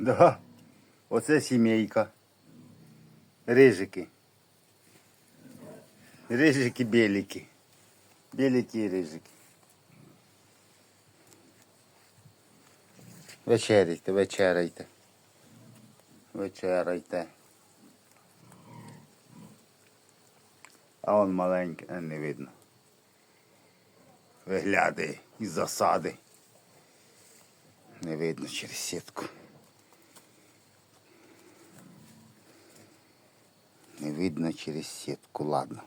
Да. Оце сімейка. Рижики. Рижики біліки. Біліки і рижики. Вечеряйте, вечеряйте. Вечеряйте. А он маленький, а не видно. Виглядає із засади. Не видно через сітку. Видно через сітку, ладно.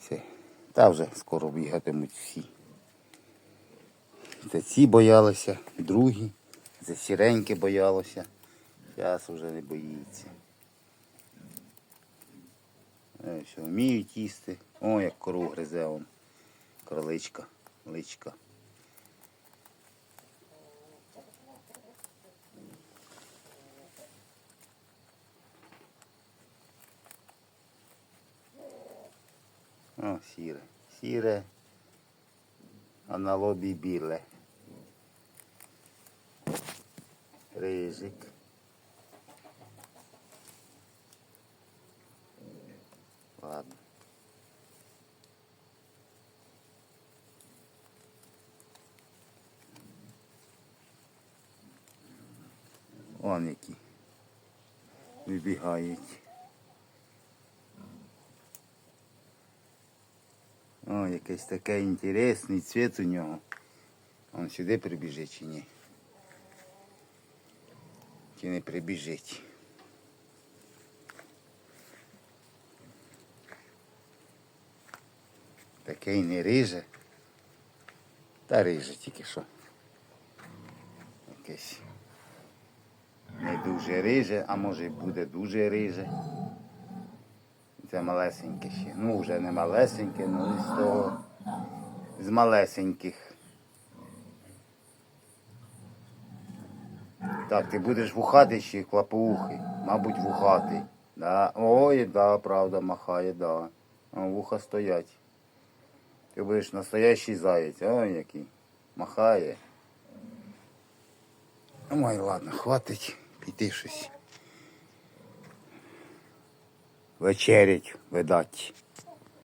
Все. Та вже скоро бігатимуть всі. Це ці боялися, другі, це сіренькі боялося. Зараз вже не боїться. Е, Що, вміють їсти. О, як кору гризе он. Кроличка, личка. О, сіре. Сіре. А на лобі біле. Рижик. Ладно. Вон які. Вибігають. О, якийсь такий інтересний цвіт у нього. Он сюди прибіжить чи ні? Чи не прибіжить? Такий не риже. Та риже тільки що. Якийсь не дуже риже, а може буде дуже риже. Це малесеньке ще. Ну, вже не малесеньке, ну і з того. З малесеньких. Так, ти будеш вухати ще клапоухи. Мабуть, вухатий. Да. Ой, да, правда, махає, да. Вуха стоять. Ти будеш настоящий заєць. Ой, який. Махає. Ой, ладно, хватить. Піти щось. Вечерять, видать.